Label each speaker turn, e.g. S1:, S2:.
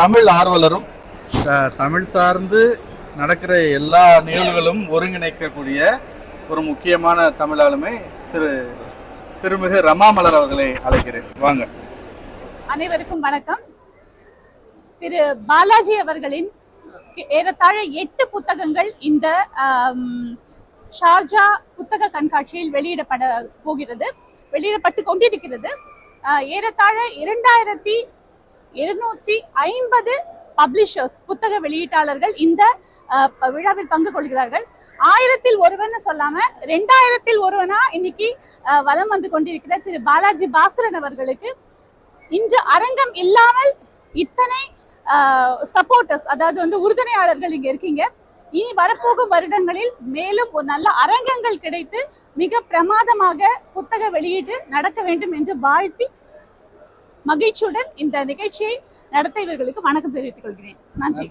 S1: தமிழ் ஆர்வலரும். தமிழ் சார்ந்து நடக்கிற எல்லா நிகழ்வுகளும் ஒருங்கிணைக்கக்கூடிய ஒரு முக்கியமான தமிழ் ஆளுமை திரு திருமிகு ரமாமலர் அவர்களை அழைக்கிறேன். வாங்க.
S2: அனைவருக்கும் வணக்கம். திரு பாலாஜி அவர்களின் ஏறத்தாழ எட்டு புத்தகங்கள் இந்த ஷார்ஜா புத்தக கண்காட்சியில் வெளியிடப்பட போகிறது வெளியிடப்பட்டு கொண்டிருக்கிறது. ஏறத்தாழ இரண்டாயிரத்தி இருநூற்றி ஐம்பது பப்ளிஷர்ஸ் புத்தக வெளியீட்டாளர்கள் இந்த விழாவில் பங்கு கொள்கிறார்கள். ஆயிரத்தில் ஒருவன் சொல்லாம ரெண்டாயிரத்தில் ஒருவனா இன்னைக்கு வலம் வந்து கொண்டிருக்கிற திரு பாலாஜி பாஸ்கரன் அவர்களுக்கு இன்று அரங்கம் இல்லாமல் இத்தனை சப்போர்ட்டர்ஸ் அதாவது வந்து உறுதுணையாளர்கள் இங்க இருக்கீங்க. இனி வரப்போகும் வருடங்களில் மேலும் ஒரு நல்ல அரங்கங்கள் கிடைத்து மிக பிரமாதமாக புத்தக வெளியீட்டு நடக்க வேண்டும் என்று வாழ்த்தி மகிழ்ச்சியுடன் இந்த நிகழ்ச்சியை நடத்த இவர்களுக்கு வணக்கம் தெரிவித்துக் கொள்கிறேன். நன்றி.